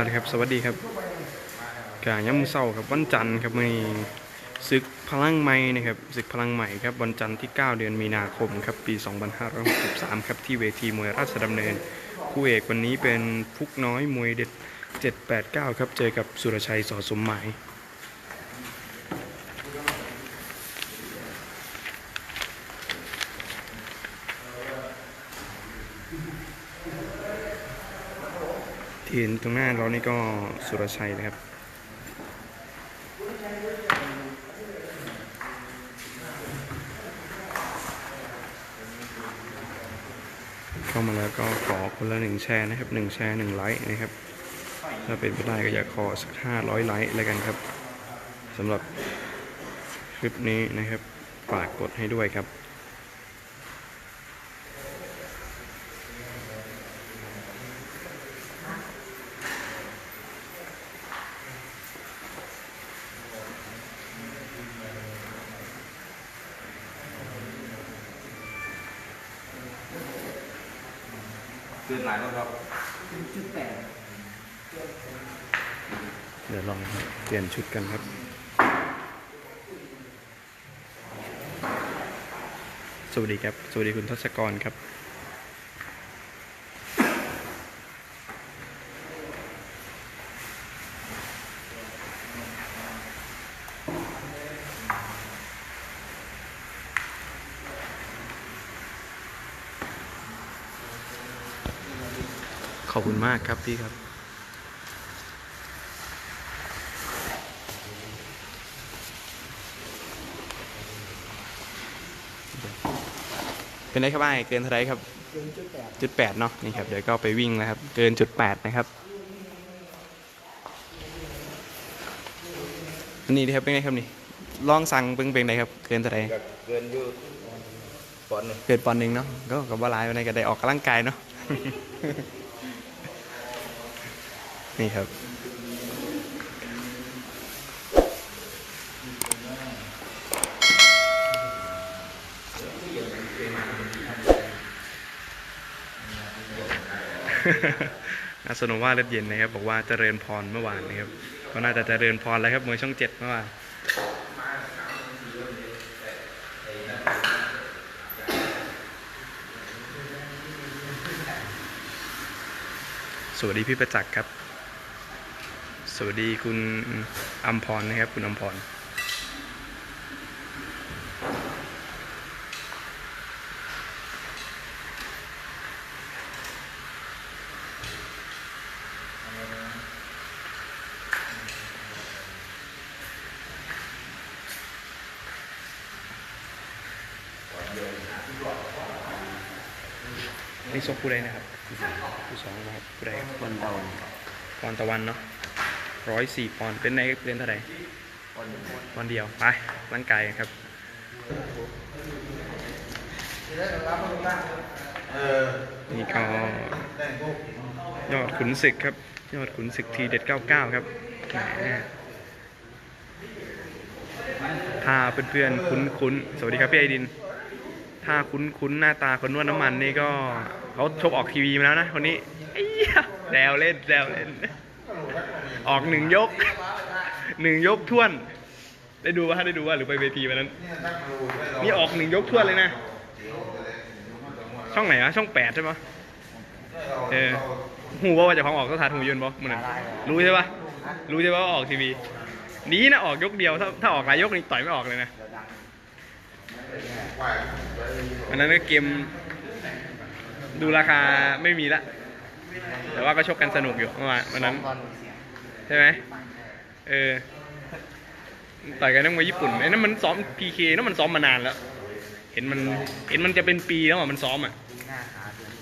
าละครับ สวัสดีครับกาย่ำเศร้าครับวันจันทร์ครับมีศึกพลังใหม่นะครับศึกพลังใหม่ครับวันจันทร์ที่ 9 เดือนมีนาคมครับปี 2563 ครับที่เวทีมวยราชดำเนิน คู่เอกวันนี้เป็นพุกน้อยมวยเด็ด789 ครับเจอกับสุรชัยสอสมหมาย ที่เห็นตรงหน้าเรานี่ก็สุรชัยนะครับเข้ามาแล้วก็ขอคนละหนึ่งแชร์นะครับหนึ่งแชร์หนึ่งไลค์นะครับ ถ้าเป็นไปได้ก็อยากขอสักห้าร้อยไลค์แล้วกันครับสำหรับคลิปนี้นะครับฝากกดให้ด้วยครับ ตื่นหลายรอบครับ จุดแปด เดี๋ยวลองเปลี่ยน ชุดกันครับ สวัสดีครับ สวัสดีคุณทศกรครับ ขอบคุณมากครับพี่ครับ เป็นไรครับไอ้เกินเท่าไรครับเกินจุดแปดจุดแปดเนาะนี่ครับเดี๋ยวก็ไปวิ่งนะครับ เกินจุดแปดนะครับอันนี่ครับเป็นไงครับนี่ลองสั่งเป็นเป็นไงครับ เกินเท่าไรก็เกินอยู่ปอนด์หนึ่งเกินปอนด์หนึ่งเนาะก็กับว่าหลายวันนี้ก็ได้ออกกำลังกายเนาะนี่ครับ อาสนว่าเลือดเย็นนะครับ บอกว่าเจริญพรเมื่อวานนะครับ ก็น่าจะเจริญพรแล้วครับมวยช่องเจ็ดเมื่อวานสวัสดีพี่ประจักษ์ครับ สวัสดีคุณอัมพรนะครับ คุณอัมพร นี่ซกผู้ใดนะครับผู้สองนะครับผู้ใดครับคนเดาปอนตะวันเนาะร้อยสี่ปอนด์เป็นในเรียนเท่าไหร่คนปอนด์เดียวไปร่างกายครับเออนี่ก็แต่งพวกยอดขุนศึกครับ ยอดขุนศึกทีเด็ด 99 ครับแหมถ้าเพื่อนๆคุ้นๆสวัสดีครับพี่ไอดิน ถ้าคุ้นๆหน้าตาคนนวดน้ำมันนี่ก็ เขาชกออกทีวีมาแล้วนะคนนี้แซวเล่นแซวเล่น ออกหนึ่งยกหนึ่งยกท่วน ได้ดูว่าได้ดูว่าหรือไปเวทีวันนั้น นี่ออกหนึ่งยกท่วนเลยนะ ช่องไหนอะช่องแปดใช่ปะเออหูว่าว่าจะของออกก็ทาหูยืนบ่มันนรู้ใช่ปะรู้ใช่ปะว่าออกทีวีนี้นะออกยกเดียวถ้าถ้าออกหลายยกนี่ต่อยไม่ออกเลยนะอันนั้นก็เกม ดูราคาไม่มีละ แต่ว่าก็ชกกันสนุกอยู่เมื่อวานวันนั้นตอนเสียงใช่ไหมเออ ต่อยกันต้องมาญี่ปุ่นไอ้นั่นมันซ้อมพีเคนั่นมันซ้อมมานานแล้ว เห็นมัน เห็นมันจะเป็นปีแล้วอะมันซ้อมอะหน้าขาเดือน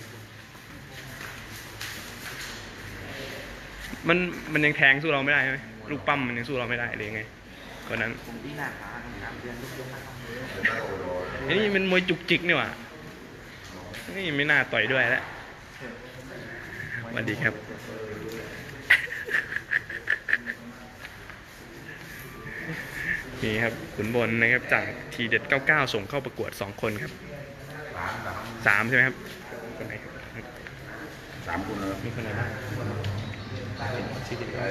มันมันยังแทงสู้เราไม่ได้ใช่ไหมลูกปั้มมันยังสู้เราไม่ได้เลยไงวันนั้นผมที่หน้าขาสามเดือนลูกยกนะครับไอ้นี่มันมวยจุกจิกนี่หว่า นี่ไม่น่าต่อยด้วยแล้วสวัสดีครับ นี่ครับขุนบนนะครับจากทีเด็ด99 ส่งเข้าประกวด 2 คนครับสามสามสามใช่ไหมครับคนไหนครับสามคนเลยมีคนไหนบ้างที่เด็ดไอ้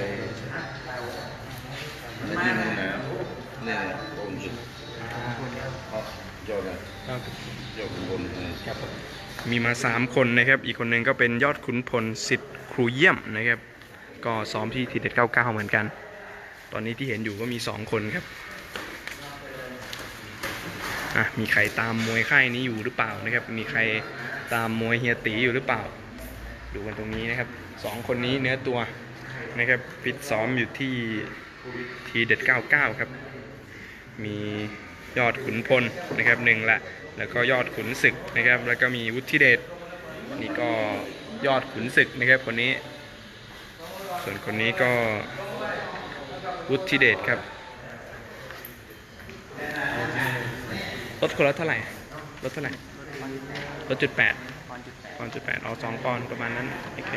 ไม่ยิงตรงไหนอะเนี่ยผมจุดเขาโยนเลยครับโยนบนเลยครับผ มีมาสามคนนะครับ อีกคนหนึ่งก็เป็นยอดขุนพลสิทธิ์ครูเยี่ยมนะครับ ก็ซ้อมที่ทีเด็ด99 เหมือนกัน ตอนนี้ที่เห็นอยู่ก็มีสองคนครับอะมีใครตามมวยค่ายนี้อยู่หรือเปล่านะครับ มีใครตามมวยเฮียตีอยู่หรือเปล่า ดูกันตรงนี้นะครับสองคนนี้เนื้อตัวนะครับฟิตซ้อมอยู่ที่ทีเด็ด99 ครับ มียอดขุนพลนะครับหนึ่งละ แล้วก็ยอดขุนศึกนะครับ แล้วก็มีวุฒิเดชนี่ก็ยอดขุนศึกนะครับคนนี้ ส่วนคนนี้ก็วุฒิเดชครับลดคนละเท่าไหร่ลดเท่าไหร่ลดจุดแปดปอนจุดแปดอนด์จุดแปดเอาสองปอนด์ประมาณนั้นโอเค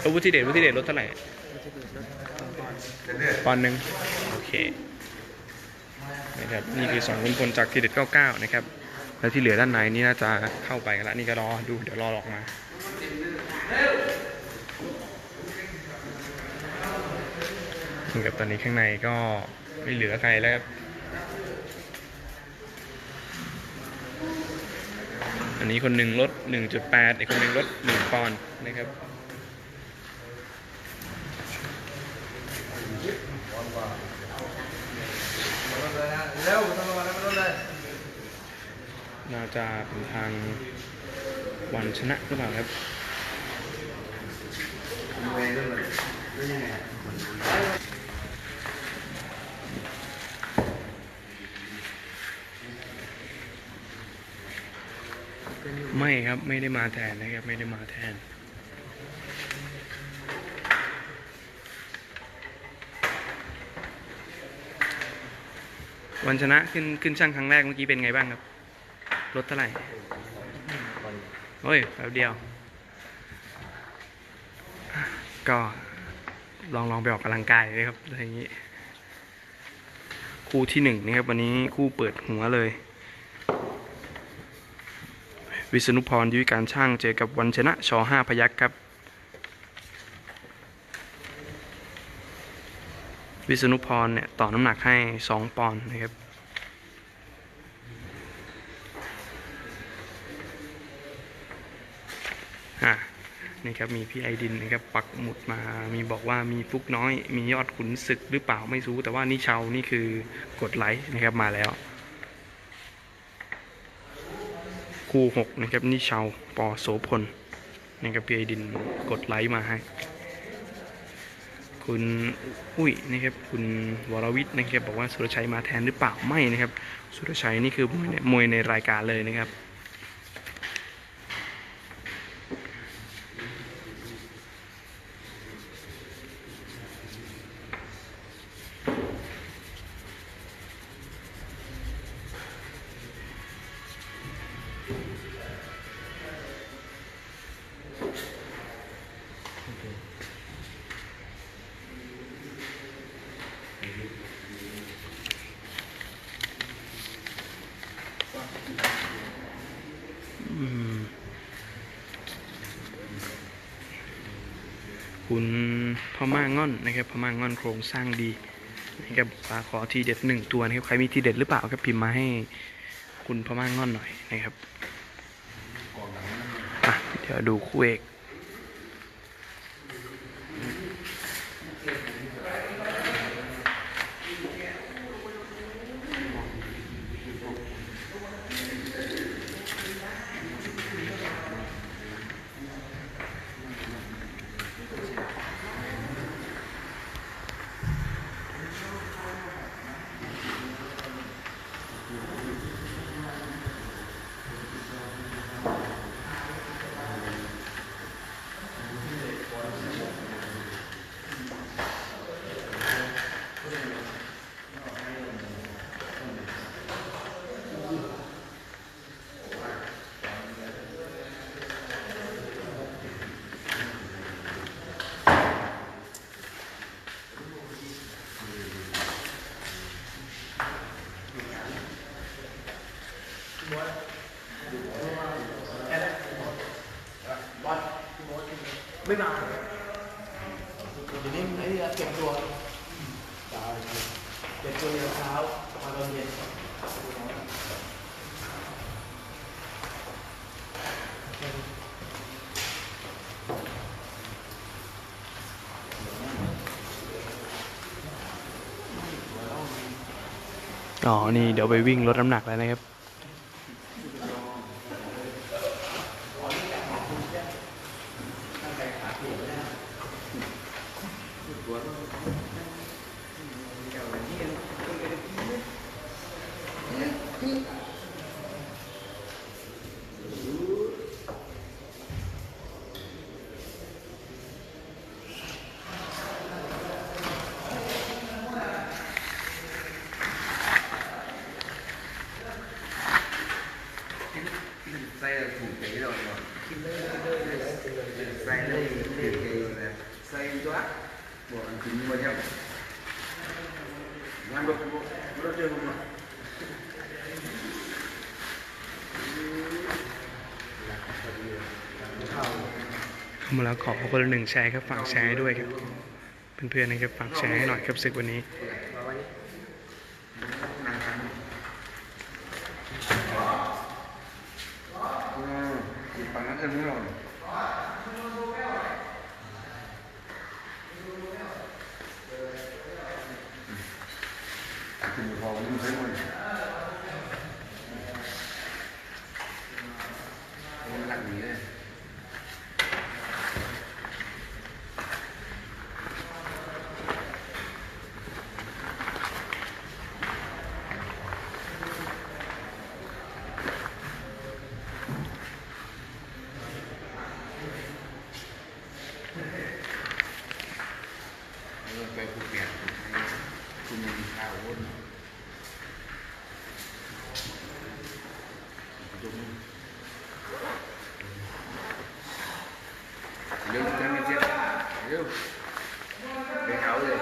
แล้ววุฒิเดชวุฒิเดชลดเท่าไหร่ปอนด์ปอนด์หนึ่งโอเค นะครับนี่คือสองขุนพลจากทีเด็ด99 นะครับ แล้วที่เหลือด้านในนี่น่าจะเข้าไปกันละนี่ก็รอดูเดี๋ยวรอออกมานี่กับตอนนี้ข้างในก็ไม่เหลือใครแล้วครับ อันนี้คนหนึ่งลด 1.8 อีกคนหนึ่งลด 1 ปอนด์นะครับ เร็วทำมาแล้วมันเลยน่าจะเป็นทางวันชนะหรือเปล่าครับไม่ครับไม่ได้มาแทนนะครับ ไม่ได้มาแทน วันชนะขึ้นขึ้นช่างครั้งแรกเมื่อกี้เป็นไงบ้างครับลดเท่าไหร่โอ้ยแป๊บเดียว ก็ลองลองไปออกกำลังกายเลยครับอะไรอย่างนี้ คู่ที่หนึ่งนะครับ วันนี้คู่เปิดหัวเลย วิษณุพรยุ้ยการช่างเจอกับวันชนะชอห้าพยักครับ วิษณุพรเนี่ยต่อน้ำหนักให้ 2 ปอนด์นะครับ อะนี่ครับมีพี่ไอดินนะครับปักหมุดมา มีบอกว่ามีฟุกน้อย มียอดขุนศึกหรือเปล่าไม่รู้ แต่ว่านี่เชานี่คือกดไลค์นะครับมาแล้ว คู่หกนะครับนี่เชาปอโสพลนะครับพี่ไอดินกดไลค์มาให้ คุณอุ้ยนะครับคุณวรวิทย์นะครับบอกว่าสุรชัยมาแทนหรือเปล่าไม่นะครับ สุรชัยนี่คือมวยในมวยในรายการเลยนะครับ คุณพม่าง่อนนะครับพม่าง่อนโครงสร้างดีนะครับปลาขอทีเด็ดหนึ่งตัวนะครับใครมีทีเด็ดหรือเปล่าครับพิมพ์มาให้คุณพม่าง่อนหน่อยนะครับเดี๋ยวดูคู่เอก ไม่มาเดี๋ยวนี้ไอ้นี่เก็บตัวเก็บตัวเดียวเช้ามาตอนเย็นอ๋อ นี่เดี๋ยวไปวิ่งลดน้ำหนักแล้วนะครับ ใส่ถูกใจเราเนาะใส่เลยถูกใจเลยใส่ตัวบอกถึงมาเจ้างานรถรถเดียวมา เข้า มาแล้วขอคนละหนึ่งแชร์ครับฝากแชร์ด้วยครับเพื่อนๆนะครับฝากแชร์ให้หน่อยครับศึกวันนี้นั่งกันอืมฝั่งนั้นเอ็มไม่หรอกคุณพอมันใช้มันมันหลักนี้เลย เออไปภูเก็ตให้ คุณมีข้าววุ้นจุ่มเร็วจังเลยเจ๊เร็วไปเขาเลย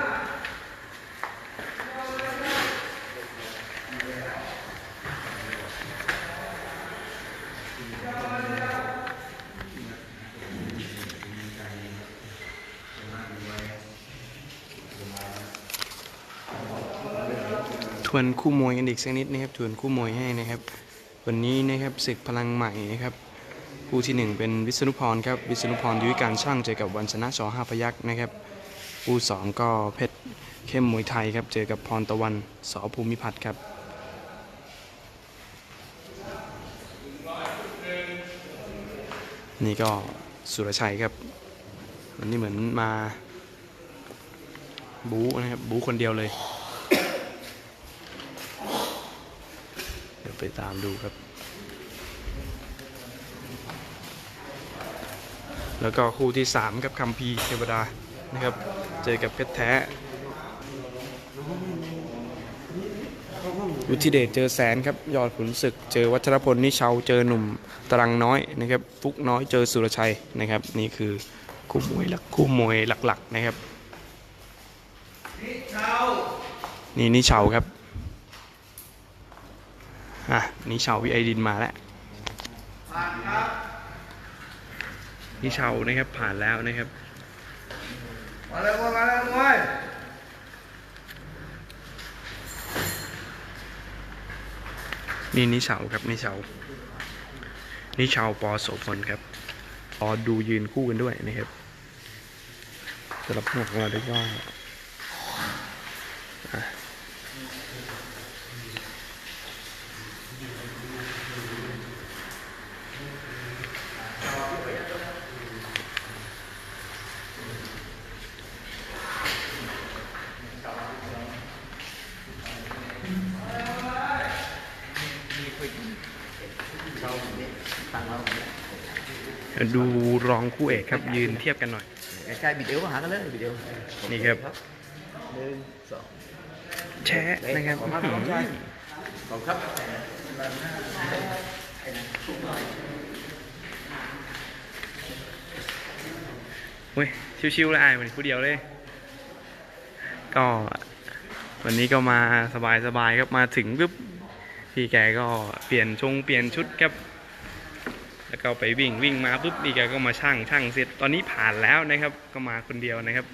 ท วนคู่มวยกันอีกสักนิดนะครับทวนคู่มวยให้นะครับ วันนี้นะครับศึกพลังใหม่นะครับคู่ที่หนึ่งเป็นวิษณุพรครับวิษณุพรยุ้ยการช่างเจอกับวันชนะชอห้าพยักษ์นะครับคู่สองก็เพชรเข้มมวยไทยครับเจอกับพรตะวันสอภูมิพัฒน์ครับนี่ก็สุรชัยครับวันนี้เหมือนมาบู๊นะครับบู๊คนเดียวเลย เดี๋ยว ไปตามดูครับ แล้วก็คู่ที่ 3 กับคัมพีเทวดานะครับ เจอกับเพชรแท้วุฒิเดชเจอแสนครับยอดขุนศึก เจอวัชรพลนิชาวเจอหนุ่มตรังน้อยนะครับฟุกน้อยเจอสุรชัยนะครับ นี่คือคู่มวยหลักคู่มวยหลักๆนะครับ นี่นิชาวครับ นี่ชาววิไอดินมาแล้วนี่ชาวนะครับผ่านแล้วนะครับมาแล้วมาแล้วมวยนี่นิชาวครับนิชาวนิชาวปอโสพลครับปอดูยืนคู่กันด้วยนะครับสำหรับพวกเราเรียกว่าอะดู รองคู่เอกครับ ยืนเทียบกันหน่อย ใกล้บิดเอวมาหากันเลยบิดเอวนี่ครับหนึ่งสองแชะนะครับขอบคุณครับขอบครับเว้ยชิวๆเลยไอ้วันนี้คู่เดียวเลย ก็วันนี้ก็มาสบายๆครับมาถึงปุ๊บพี่แกก็เปลี่ยนชงเปลี่ยนชุดครับ แแล้วก็ไปวิ่งวิ่งมาปุ๊บนี่แกก็มาช่างช่างเสร็จตอนนี้ผ่านแล้วนะครับ ก็มาคนเดียวนะครับ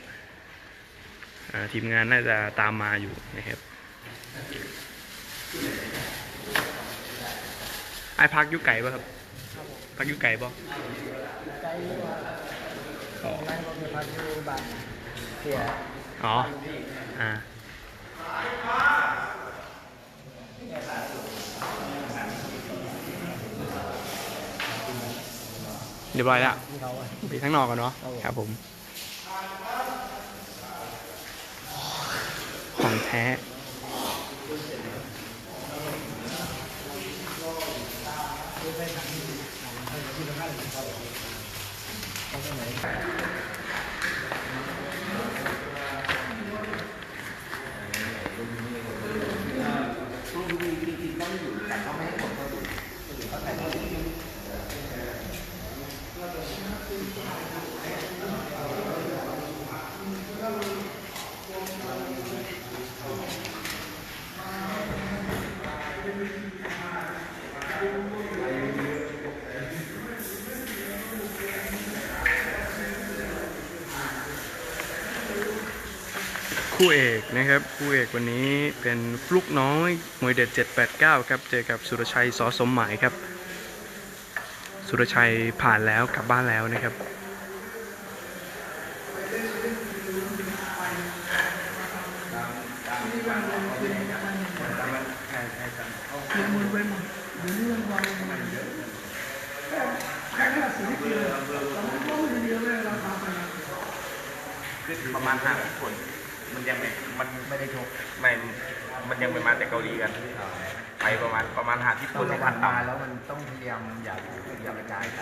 อ่าทีมงานน่าจะตามมาอยู่นะครับไอพักอยุไก่ป่ะครับพักอยุไก่ป่ะใจว่าอ๋อนั่นก็มีพันอยู่บางเสียอ๋ออ่า เรียบร้อยแล้วที่เขาอะ ไปข้างนอกกันเนาะครับผมครับผม ของแท้ คูู่่เอกนะครับคู่เอกวันนี้เป็นฟลุกน้อยมวยเด็ด 789 ครับ เจอกับสุรชัยสอสมหมายครับ สุรชัยผ่านแล้วกลับบ้านแล้วนะครับประมาณห้าคน มันยังไม่ มันไม่ได้ชกไม่ มันยังไม่มาแต่เกาหลีกัน ไปประมาณประมาณห้าที่คนในขั้นต่ำแล้วมันต้องพยายามอย่าอย่ากระจายไป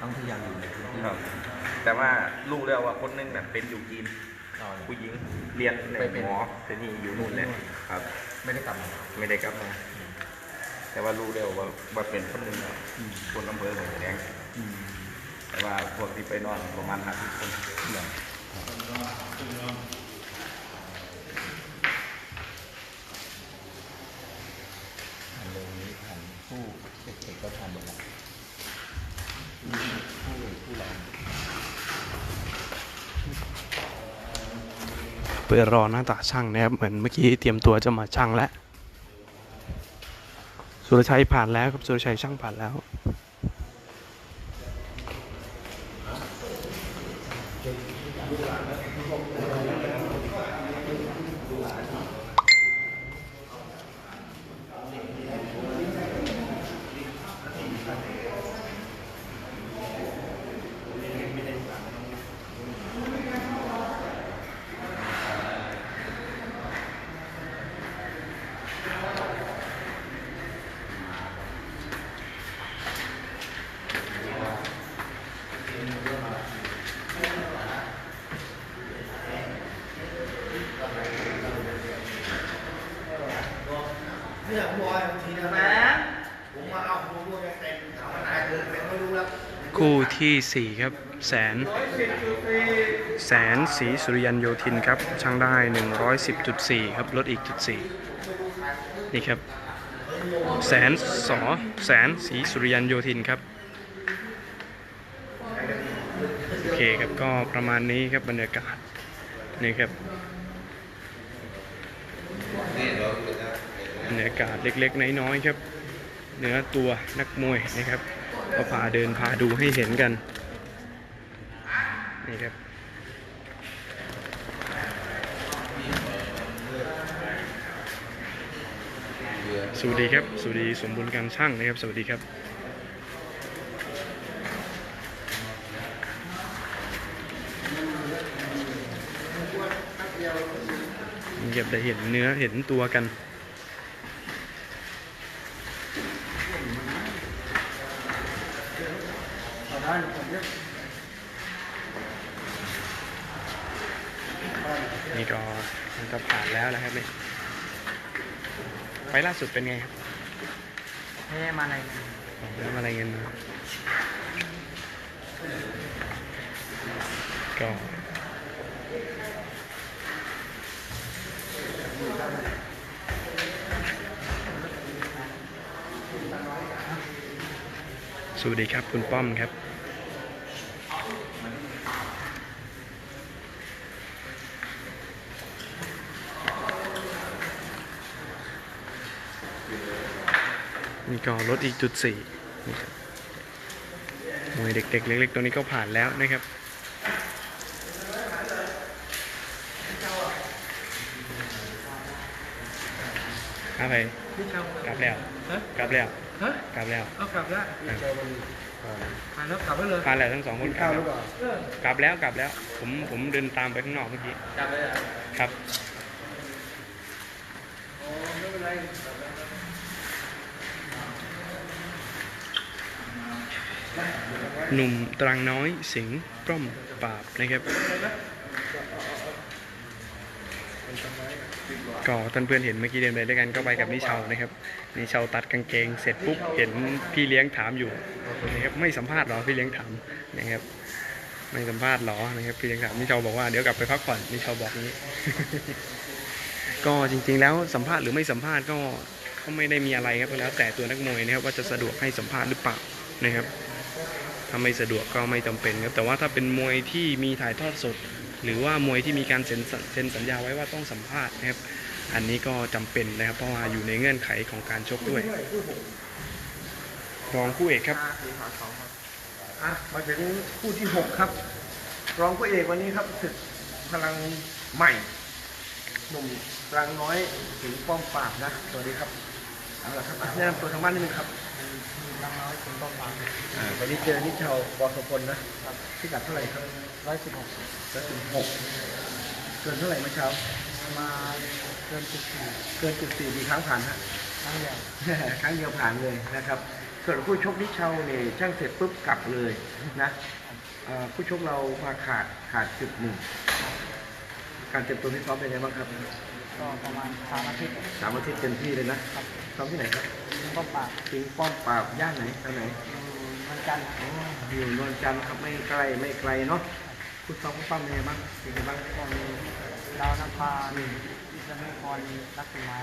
ต้องพยายามอยู่ในพื้นที่ครับ แต่ว่ารู้แล้วว่าคนหนึงน่ะเป็นอยู่จีนเอาเลยผู้หญิงเรียนในไปเป็น หมอแต่นี่อยู่นู่นเลยครับ ไม่ได้กลับมาไม่ได้กลับมาแต่ว่ารู้แล้วว่าว่าเป็นคนหนึ่งอะคนอำเภอหนองแดงแต่ว่าพวกที่ไปนอนประมาณห้าสิบคนอันเร็วนี้ผ่านผู้เด็กๆก็ผ่านหมดแล้วผู้ผู้หลัง เปิดรอหน้าตาช่างนะครับเหมือนเมื่อกี้เตรียมตัวจะมาช่างแล้วสุรชัยผ่านแล้วครับสุรชัยช่างผ่านแล้ว เนี่ยผมบอกทีนะแม่ผมมาเอาผมดูจะเต็มถามว่าไหนคือเป็นไม่รู้แล้ว คู่ ที่ 4 ครับ แสน แสนสีสุริยันโยธินครับช่างได้ 110.4 ครับลดอีกจุด4นี่ครับ แสนสอแสนสีสุริยันโยธินครับ โอเคครับก็ประมาณนี้ครับบรรยากาศนี่ครับบรรยากาศเล็กๆ น้อยๆครับเนื้อตัวนักมวยนะครับ ก็พาเดินพาดูให้เห็นกัน นี่ครับสวัสดีครับ สวัสดีสมบูรณ์การช่างนะครับ สวัสดีครับนี่ครับได้เห็นเนื้อเห็นตัวกันก็มันก็ผ่านแล้วนะครับนี่ไปล่า สุดเป็นไงครับไม่ได้มาอะไรแล้วอะไรเงินมาก็สวัสดีครับคุณป้อมครับ นี่ก็ลดอีกจุดสี่นี่ครับมวยเด็กๆ เล็กๆ ตัวนี้ก็ผ่านแล้วนะครับอะไรพี่เจ้ากลับแล้วฮะกลับแล้วฮะกลับแล้วเอากลับแล้วครับผ่านแล้วกลับไปเลยผ่านแล้วทั้งสองคนกลับแล้วเออกลับแล้วกลับแล้ว ผมผมเดินตามไปข้างนอกเมื่อกี้กลับเลยอะครับ อ๋อไม่เป็นไร หนุ่มตรังน้อยสิงปล้อมปราบนะครับก็ท่านเพื่อนเห็นเมื่อกี้เดินไปด้วยกันก็ไปกับนิชาวนะครับนิชาวตัดกางเกงเสร็จปุ๊บเห็นพี่เลี้ยงถามอยู่นะครับไม่สัมภาษณ์หรอพี่เลี้ยงถามนะครับไม่สัมภาษณ์หรอนะครับพี่เลี้ยงถามนิชาวบอกว่าเดี๋ยวกลับไปพักผ่อนนิชาวบอกนี้ ก็จริงๆแล้วสัมภาษณ์หรือไม่สัมภาษณ์ก็ก็ไม่ได้มีอะไรครับแล้วแต่ตัวนักมวยนะครับว่าจะสะดวกให้สัมภาษณ์หรือเปล่านะครับ ถ้าไม่สะดวกก็ไม่จำเป็นครับแต่ว่าถ้าเป็นมวยที่มีถ่ายทอดสด หรือว่ามวยที่มีการเซ็นสัญเซ็นสัญญาไว้ว่าต้องสัมภาษณ์นะครับอันนี้ก็จำเป็นนะครับ เพราะว่าอยู่ในเงื่อนไขของการชกด้วยรองคู่เอกครับมาถึงคู่ที่หกครับ รองผู้เอกวันนี้ครับศึกพลังใหม่หนุ่มพลังน้อยถึงป้อมปราบนะสวัสดีครับเอาละครับแนะนำตัวทางบ้านนิดนึงครับ พลังน้อยถึงต้องมาอ่าวันนี้เจอนิชาวบอสพลนะพิกัดเท่าไหร่ครับร้อยสิบหกร้อยสิบหกเกินเท่าไหร่เมื่อเช้า มาเกินจุดสี่เกินจุดสี่กี่ครั้งผ่านฮะครั้งเดียวครั้งเดียวผ่านเลยนะครับ ส่วนคู่ชกนิชาวเนี่ยช่างเสร็จปุ๊บกลับเลยนะเอ่อคู่ชกเรามาขาดขาดจุดหนึ่งการเตรียมตัวที่ซ้อมเป็นไงบ้างครับก็ประมาณสามอาทิตย์สามอาทิตย์เต็มที่เลยนะครับ ซ้อมที่ไหนครับก็ปากปิงป้อมปราบย่านไหนทางไหนมันจันทร์อ๋ออยู่นวลจันทร์ครับไม่ไกลไม่ไกลเนาะคู่ซ้อมคู่ปั้มเป็นไงบ้างเป็นไงบ้างก็มีดาวนภาหนึ่งอิสระพรรักษไม้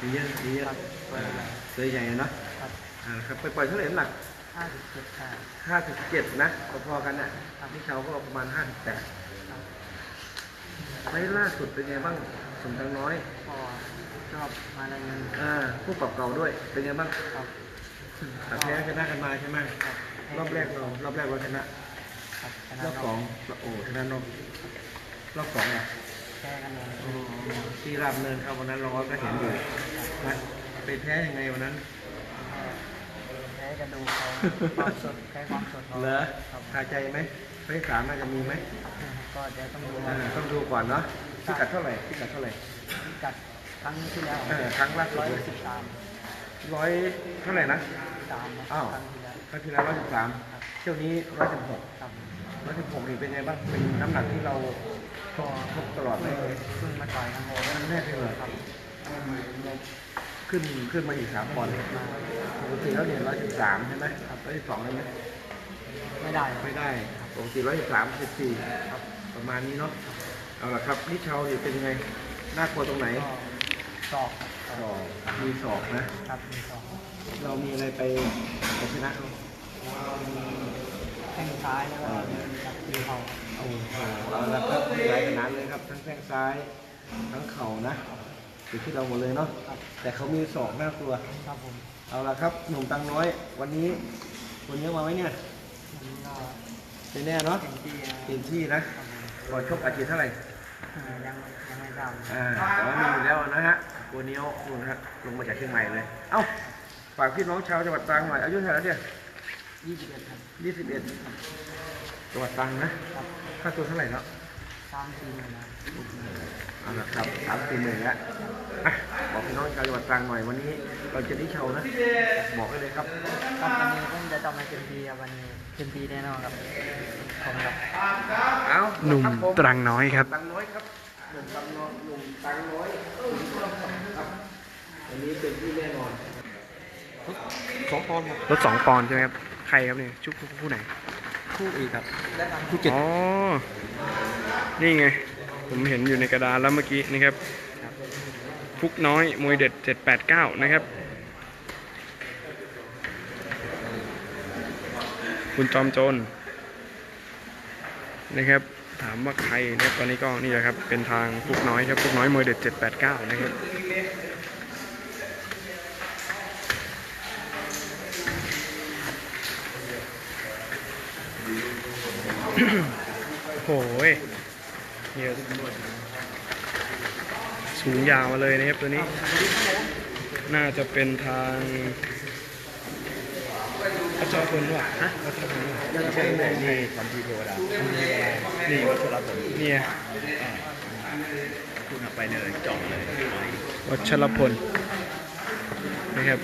ดีเยอะดีเยอะครับเปิดเลยเตยใหญ่เนาะครับอ่าครับไปปล่อยเท่าไหร่น้ำหนักห้าสิบเจ็ดค่ะห้าสิบเจ็ดนะพอๆกันน่ะที่เขาก็ประมาณห้าสิบแปดไฟล์ล่าสุดเป็นไงบ้างสมตังน้อย ก็ชอบมาในเงินอ่าผู้ปรับเก่าด้วย เป็นไงบ้างครับแต่แพ้ชนะกันมาใช่ไหมครับรอบแรกเรารอบแรกเราชนะครับชรนะอบสองโอ้ชนะรอบรอบสองอะแพ้กันเลยที่รามเนินครับวันนั้นเราก็เห็นอยู่นะไปแพ้ยังไงวันนั้นแพ้กระดูกเขาความสดแพ้ความสดเขาเหรอครับคาใจไหมไฟล์สามน่าจะมีไหมก็เดี๋ยวต้องดูอ่าต้องดูก่อนเนาะพิกัดเท่าไหร่พิกัดเท่าไหร่พิกัดค รั้งที่แล้วเออครั้งล่าสุดร้อยเลยสิบสามร้อยเท่าไหร่นะสามอ้าวครั้งที่แล้ว ครั้งที่แล้วร้อยสิบสามเที่ยวนี้ร้อยสิบหกครับร้อยสิบหกนี่เป็นไงบ้างเป็นน้ำหนักที่เราชกชกตลอดเลยเพิ่งมาต่อยครั้งแรกครั้งแรกเลยเหรอครับ ขึ้นขึ้นมาอีกสามปอนด์ปกติแล้วเนี่ยร้อยสิบสามใช่ไหมร้อยสิบสองได้ไหมไม่ได้ไม่ได้ปกติร้อยสิบสามสิบสี่ครับ ประมาณนี้เนาะเอาละครับนี่เชาเนี่ยเป็นยังไงน่ากลัวตรงไหน ก็ สอกครับศอกมีศอกนะ ครับมีสอกเรามีอะไรไปไปชนะเขาแข้งซ้ายแล้วก็มีจับตีเขาโอ้โหเอาละครับหลายขนาดเลยครับ ทั้งแข้งซ้าย ทั้งเข่านะอยู่ที่เราหมดเลยเนาะครับแต่เขามีศอกน่ากลัว ครับผม เอาละครับ หนุ่มตังน้อย วันนี้วันนี้มาไหมเนี่ยวันนี้ก็เป็นแน่เนาะเต็มที่นะเต็มที่นะก่อนชกอาทิตย์เท่าไหร่เออ ยังยังไม่ทราบอ่าแต่ว่ามีอยู่แล้วนะฮะตัวเนี้ยวนู่นนะฮะลงมาจากเชียงใหม่เลย เอ้าฝากพี่น้องชาวจังหวัดตรังหน่อยอายุเท่าไหร่แล้วเนี่ยยี่สิบเอ็ดครับยี่สิบเอ็ดจังหวัดตรังนะครับค่าตัวเท่าไหร่แล้วสามทีมนะเอาละครับสามสี่หมื่นแล้ว อะบอกพี่น้องชาวจังหวัดตรังหน่อยวันนี้เราจะได้เชานะบอกได้เลยครับครับวันนี้ผมจะทำให้เต็มที่ครับวันนี้เต็มที่แน่นอนครับผมครับเอาหนุ่มครับผตรังน้อยครับตังน้อยครับหนุ่มตังน้อยหนุ่มตังน้อยครับวันนี้เป็นที่แน่นอนสองปอนด์ครับรถสองปอนด์ใช่ไหมครับใครครับเนี่ยชุกคู่ไหนคู่อีกครับผู้เจ็ดอ๋อนี่ไงผมเห็นอยู่ในกระดานแล้วเมื่อกี้นะครับ ฟุกน้อย มวยเด็ด 789 นะครับ คุณจอมโจรนะครับ ถามว่าใครนะครับตอนนี้ก็นี่แหละครับ เป็นทางฟุกน้อยครับฟุกน้อย มวยเด็ด 789 นะครับโอ้ยเยอะ สูงยาวมาเลยนะครับตัวนี้ น่าจะเป็นทางพระจ้าคนว่ะฮะพระจ้าคนว่ะยังใช่ไหนนี่คำพีเทวดานี่วัชรพลเนี่ยคุณเอาไปเลยจ่องเลยวัชรพลนะครับ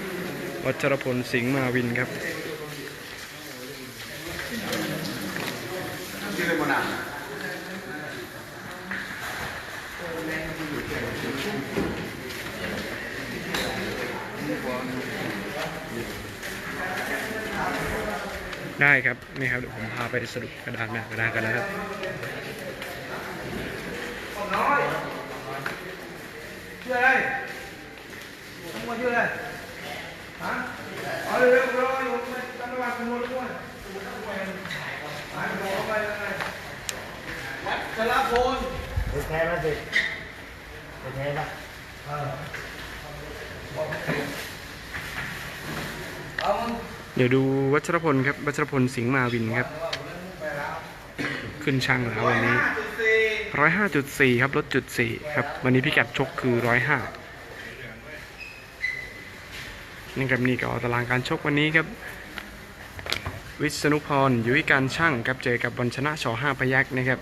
วัชรพลสิงห์มาวินครับ ชื่อเป็นโมนา ได้ครับนี่ครับเดี๋ยวผมพาไปสรุปกระดานหน้ากระดานกันนะครับชื่ออะไรทั้งหมดชื่ออะไรฮะเอาเร็วๆรออยู่ตั้งระหว่างคุณหมดทุกคนหายหัวไปยังไงวัชรพลแท้แล้วสิแท้ละเอามึง เดี๋ยวดูวัชรพลครับ วัชรพลสิงห์มาวินครับ ขึ้นช่างแล้ววันนี้ร้อยห้าจุดสี่ครับลดจุดสี่ครับ วันนี้พิกัดชกคือร้อยห้านี่ครับนี่ก็ตารางการชกวันนี้ครับ วิษณุพรยุ้ยการช่างครับเจอกับวันชนะชอห้าพยักนะครับ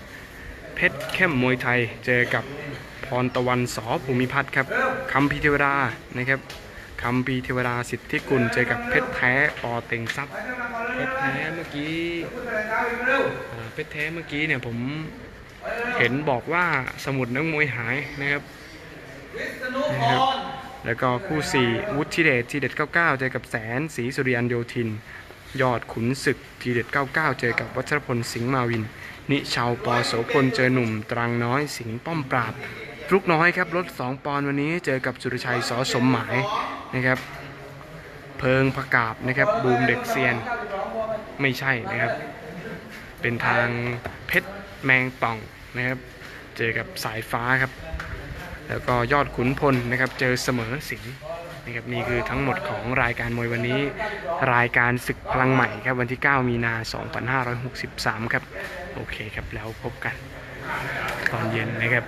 เพชรเข้มมวยไทยเจอกับพรตะวันสอภูมิพัฒน์ครับคำพีเทวดานะครับ คำพีเทวดาสิทธิกุลเจอกับเพชรแท้ปอเต็งทรัพย์เพชรแท้เมื่อกี้เพชรแท้เมื่อกี้เนี่ยผมเห็นบอกว่าสมุดนักมวยหายนะครับนะครับแล้วก็คู่สี่วุฒิเดชทีเด็ด99 เจอกับแสนศรีสุริยันโยธิน ยอดขุนศึกทีเด็ด99 เจอกับวัชรพลสิงห์มาวิน นิชาวปอโสพลเจอหนุ่มตรังน้อยสิงห์ป้อมปราบ ฟลุกน้อยครับลด2ปอนวันนี้เจอกับสุรชัยสอสมหมายนะครับ เพิงประกาบนะครับบูมเด็กเซียนไม่ใช่นะครับ เป็นทางเพชรแมงป่องนะครับ เจอกับสายฟ้าครับ แล้วก็ยอดขุนพลนะครับ เจอเสมอสิงนะครับนี่คือทั้งหมดของรายการมวยวันนี้ รายการศึกพลังใหม่ครับวันที่ 9 มีนา 2563 ครับ โอเคครับแล้วพบกันตอนเย็นนะครับ